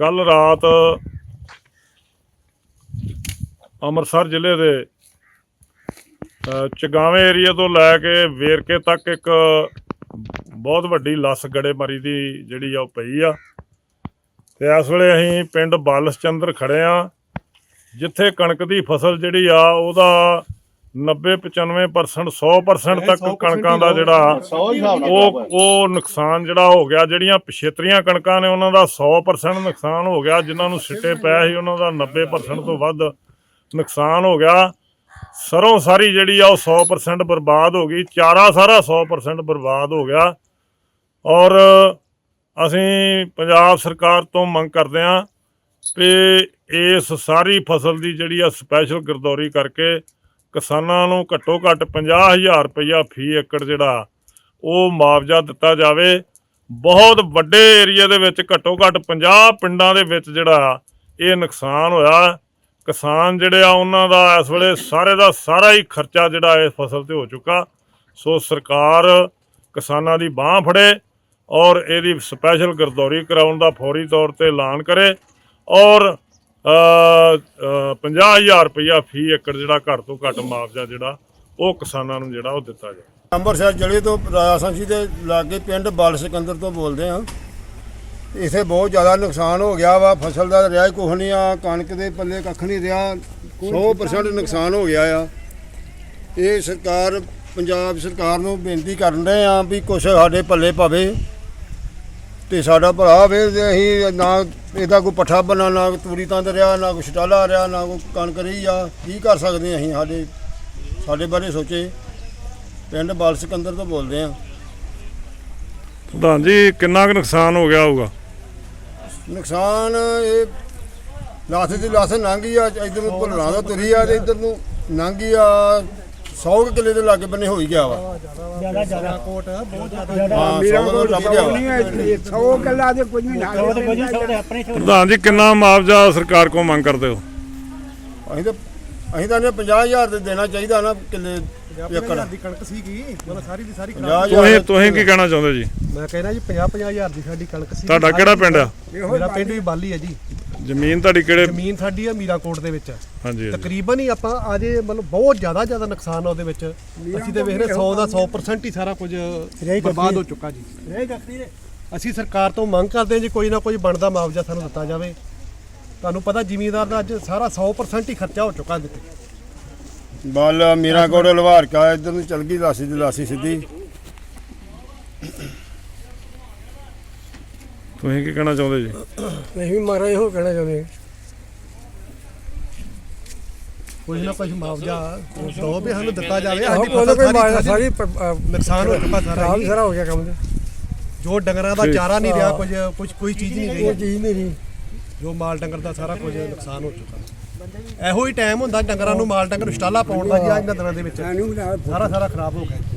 ਕੱਲ ਰਾਤ ਅੰਮ੍ਰਿਤਸਰ ਜ਼ਿਲ੍ਹੇ ਦੇ ਚਗਾਵੇਂ ਏਰੀਆ ਤੋਂ ਲੈ ਕੇ ਵੇਰਕੇ ਤੱਕ ਇੱਕ ਬਹੁਤ ਵੱਡੀ ਲੱਸ ਗੜੇਮਾਰੀ ਦੀ ਜਿਹੜੀ ਆ ਉਹ ਪਈ ਆ। ਤੇ ਇਸ ਵੇਲੇ ਅਸੀਂ ਪਿੰਡ ਬਾਲਸ ਚੰਦਰ ਖੜੇ ਆ, ਜਿੱਥੇ ਕਣਕ ਦੀ ਫਸਲ ਜਿਹੜੀ ਆ ਉਹਦਾ 90 95% 100% ਤੱਕ ਕਣਕਾਂ ਦਾ ਜਿਹੜਾ ਉਹ ਉਹ ਨੁਕਸਾਨ ਜਿਹੜਾ ਹੋ ਗਿਆ ਜਿਹੜੀਆਂ ਪਿਛੇਤਰੀਆਂ ਕਣਕਾਂ ਨੇ ਉਹਨਾਂ ਦਾ 100% ਨੁਕਸਾਨ ਹੋ ਗਿਆ ਜਿਨ੍ਹਾਂ ਨੂੰ ਸਿੱਟੇ ਪਏ ਸੀ ਉਹਨਾਂ ਦਾ 90% ਤੋਂ ਵੱਧ ਨੁਕਸਾਨ ਹੋ ਗਿਆ। ਸਰੋਂ ਸਾਰੀ ਜਿਹੜੀ ਆ ਉਹ 100% ਬਰਬਾਦ ਹੋ ਗਈ ਚਾਰਾ ਸਾਰਾ 100% ਬਰਬਾਦ ਹੋ ਗਿਆ। ਔਰ ਅਸੀਂ ਪੰਜਾਬ ਸਰਕਾਰ ਤੋਂ ਮੰਗ ਕਰਦੇ ਹਾਂ ਕਿ ਇਸ ਸਾਰੀ ਫਸਲ ਦੀ ਜਿਹੜੀ ਆ ਸਪੈਸ਼ਲ ਗਰਦੌਰੀ ਕਰਕੇ ਕਿਸਾਨਾਂ ਨੂੰ ਘੱਟੋ ਘੱਟ 50000 ਰੁਪਇਆ ਫੀ ਏਕੜ ਜਿਹੜਾ ਉਹ ਮੁਆਵਜ਼ਾ ਦਿੱਤਾ ਜਾਵੇ। ਬਹੁਤ ਵੱਡੇ ਏਰੀਆ ਦੇ ਵਿੱਚ ਘੱਟੋ ਘੱਟ 50 ਪਿੰਡਾਂ ਦੇ ਵਿੱਚ ਜਿਹੜਾ ਇਹ ਨੁਕਸਾਨ ਹੋਇਆ। ਕਿਸਾਨ ਜਿਹੜੇ ਆ, ਉਹਨਾਂ ਦਾ ਇਸ ਵੇਲੇ ਸਾਰੇ ਦਾ ਸਾਰਾ ਹੀ ਖਰਚਾ ਜਿਹੜਾ ਇਸ ਫਸਲ ਤੇ ਹੋ ਚੁੱਕਾ। ਸੋ ਸਰਕਾਰ ਕਿਸਾਨਾਂ ਦੀ ਬਾਹ ਫੜੇ ਔਰ ਇਹਦੀ ਸਪੈਸ਼ਲ ਗਰਦੌਰੀ ਕਰਾਉਣ ਦਾ ਫੌਰੀ ਤੌਰ ਤੇ ਐਲਾਨ ਕਰੇ ਔਰ 50000 ਰੁਪਇਆ ਫੀ ਏਕੜ ਜਿਹੜਾ ਘੱਟ ਤੋਂ ਘੱਟ ਮੁਆਵਜ਼ਾ ਜਿਹੜਾ ਉਹ ਕਿਸਾਨਾਂ ਨੂੰ ਜਿਹੜਾ ਉਹ ਦਿੱਤਾ ਜਾਵੇ। ਅੰਮ੍ਰਿਤਸਰ ਜ਼ਿਲ੍ਹੇ ਤੋਂ ਰਾਜਸਥਾਨ ਦੇ ਲਾਗੇ ਪਿੰਡ ਬਾਲ ਸਿਕੰਦਰ ਤੋਂ ਬੋਲਦੇ ਹਾਂ। ਇਥੇ ਬਹੁਤ ਜ਼ਿਆਦਾ ਨੁਕਸਾਨ ਹੋ ਗਿਆ ਵਾ, ਫਸਲ ਦਾ ਰਿਹਾ ਕੁਛ ਨਹੀਂ ਆ, ਕਣਕ ਦੇ ਪੱਲੇ ਕੱਖ ਨਹੀਂ ਰਿਹਾ 100% ਨੁਕਸਾਨ ਹੋ ਗਿਆ ਆ। ਇਹ ਸਰਕਾਰ, ਪੰਜਾਬ ਸਰਕਾਰ ਨੂੰ ਬੇਨਤੀ ਕਰਨ ਰਹੇ ਆ ਵੀ ਕੁਛ ਸਾਡੇ ਪੱਲੇ ਪਵੇ। ਤੇ ਸਾਡਾ ਭਰਾ ਵੇ ਤੇ ਅਸੀਂ ਨਾ ਇਹਦਾ ਕੋਈ ਪੱਠਾ ਬਣਾ ਨਾ ਤੂੜੀ ਤੰਦ ਰਿਹਾ ਨਾ ਕੋਈ ਛਟਾਲਾ ਰਿਹਾ ਨਾ ਕੋਈ ਕਣਕ ਰਹੀ ਆ ਕੀ ਕਰ ਸਕਦੇ ਅਸੀਂ ਸਾਡੇ ਸਾਡੇ ਬਾਰੇ ਸੋਚੇ। ਪਿੰਡ ਬਾਲ ਸਿਕੰਦਰ ਤੋਂ ਬੋਲਦੇ ਆ। ਪ੍ਰਧਾਨ ਜੀ ਕਿੰਨਾ ਕੁ ਨੁਕਸਾਨ ਹੋ ਗਿਆ ਹੋਊਗਾ? ਨੁਕਸਾਨ ਇਹ ਲਾਥੇ ਦੀ ਲਾਥੇ ਲੰਘੀ ਆ ਇਧਰ ਨੂੰ ਭੁੱਲਣਾ ਦਾ ਤੁਰੀ ਆ ਤੇ ਇਧਰ ਨੂੰ ਲੰਘੀ ਆ। 100 ਕਿੱਲੇ ਦੇ ਲਾਗੇ ਬੰਨੇ ਹੋ ਹੀ ਗਿਆ ਵਾ। ਜ਼ਿਆਦਾ ਜ਼ਿਆਦਾ। ਕੋਟ ਬਹੁਤ ਜ਼ਿਆਦਾ। ਹਾਂ 100 ਦਾ ਲੱਭ ਗਿਆ ਵਾ। ਸੌ ਗੱਲਾਂ ਦੇ ਕੁਝ ਨਹੀਂ ਉਹ ਤੇ ਕੁਝ ਨਹੀਂ ਸਕਦੇ ਆਪਣੇ ਛੋਟੇ ਪ੍ਰਧਾਨ ਜੀ ਕਿੰਨਾ ਮੁਆਵਜ਼ਾ ਸਰਕਾਰ ਕੋਲ ਮੰਗ ਕਰਦੇ ਹੋ? ਅਸੀਂ ਤਾਂ ਅਸੀਂ ਤਾਂ ਨੇ 50000 ਦੇ ਦੇਣਾ ਚਾਹੀਦਾ ਨਾ ਕਿੱਲੇ ਏਕੜ। ਦੀ ਕਣਕ ਸੀਗੀ। ਮਤਲਬ ਸਾਰੀ ਦੀ ਸਾਰੀ 50000 ਤੁਸੀਂ ਤੁਸੀਂ ਕੀ ਕਹਿਣਾ ਚਾਹੁੰਦੇ ਜੀ? ਮੈਂ ਕਹਿੰਦਾ ਜੀ 50 50000 ਦੀ ਸਾਡੀ ਕਣਕ ਸੀ ਤੁਹਾਡਾ ਕਿਹੜਾ ਪਿੰਡ ਆ? ਮੇਰਾ ਪਿੰਡ ਵੀ ਬਾਲੀ ਹੈ ਜੀ। ਜ਼ਮੀਨ ਤੁਹਾਡੀ ਕਿਹੜੇ ਜ਼ਮੀਨ ਸਾਡੀ ਹੈ ਮੀਰਾਕੋਟ ਦੇ ਵਿੱਚ। ਹਾਂਜੀ ਹਾਂਜੀ। ਤਕਰੀਬਨ ਹੀ ਆਪਾਂ ਅਜੇ ਮਤਲਬ ਬਹੁਤ ਜ਼ਿਆਦਾ ਜ਼ਿਆਦਾ ਨੁਕਸਾਨ ਆ ਉਹਦੇ ਵਿੱਚ। ਅਸੀਂ ਤੇ ਵੇਖ ਰਹੇ 100 ਦਾ 100% ਹੀ ਸਾਰਾ ਕੁਝ ਬਰਬਾਦ ਹੋ ਚੁੱਕਾ ਜੀ। ਰਹਿ ਗੱਖੀ ਦੇ ਅਸੀਂ ਸਰਕਾਰ ਤੋਂ ਮੰਗ ਕਰਦੇ ਹਾਂ ਜੀ ਕੋਈ ਨਾ ਕੋਈ ਬਣਦਾ ਮੁਆਵਜ਼ਾ ਸਾਨੂੰ ਦਿੱਤਾ ਜਾਵੇ। ਤੁਹਾਨੂੰ ਪਤਾ ਜ਼ਿਮੀਂਦਾਰ ਦਾ ਅੱਜ ਸਾਰਾ 100% ਹੀ ਖਰਚਾ ਹੋ ਚੁੱਕਾ ਦਿੱਤੇ। ਬਲ ਮੀਰਾ ਕੋਲ ਲਵਾਰ ਕਾ ਇਧਰ ਨੂੰ ਚਲ ਗਈ ਲਾਸੀ ਦੀ ਲਾਸੀ ਸਿੱਧੀ। ਤੁਸੀਂ ਕੀ ਕਹਿਣਾ ਚਾਹੁੰਦੇ ਜੀ? ਨਹੀਂ ਵੀ ਮਾਰਾ ਇਹੋ ਕਹਿਣਾ ਚਾਹੁੰਦੇ ਕੋਈ ਨਾ ਕੋਈ ਮੁਆਵਜ਼ਾ ਦੋ ਵੀ ਸਾਨੂੰ ਦਿੱਤਾ ਜਾਵੇ ਆਹੋ ਸਾਡੀ ਕੋਈ ਨਾ ਫਸਲ ਕੋਈ ਸਾਰੀ ਸਾਰੀ ਪ- ਅ, ਨੁਕਸਾਨ ਹੋ ਚੁੱਕਾ ਸਾਰਾ ਖਰਾਬ ਜੀ। ਸਾਰਾ ਹੋ ਗਿਆ ਕੰਮ ਤੇ। ਜੋ ਡੰਗਰਾਂ ਦਾ। ਚਾਰਾ ਨਹੀਂ ਰਿਹਾ ਕੁਝ ਕੁਝ ਕੋਈ ਚੀਜ਼ ਨਹੀਂ ਰਹੀ। ਚੀਜ਼ ਨਹੀਂ ਰਹੀ। ਜੋ ਮਾਲ ਡੰਗਰ ਦਾ ਸਾਰਾ ਕੁਝ ਨੁਕਸਾਨ ਹੋ ਚੁੱਕਾ। ਇਹੋ ਹੀ ਟਾਈਮ ਹੁੰਦਾ ਡੰਗਰਾਂ ਨੂੰ ਮਾਲ ਡੰਗਰ ਨੂੰ ਛਟਾਲਾ ਪਾਉਣ ਦਾ ਜੀ ਇਹਨਾਂ ਦਿਨਾਂ ਦੇ ਵਿੱਚ ਸਾਰਾ ਸਾਰਾ ਖਰਾਬ ਹੋ ਗਿਆ।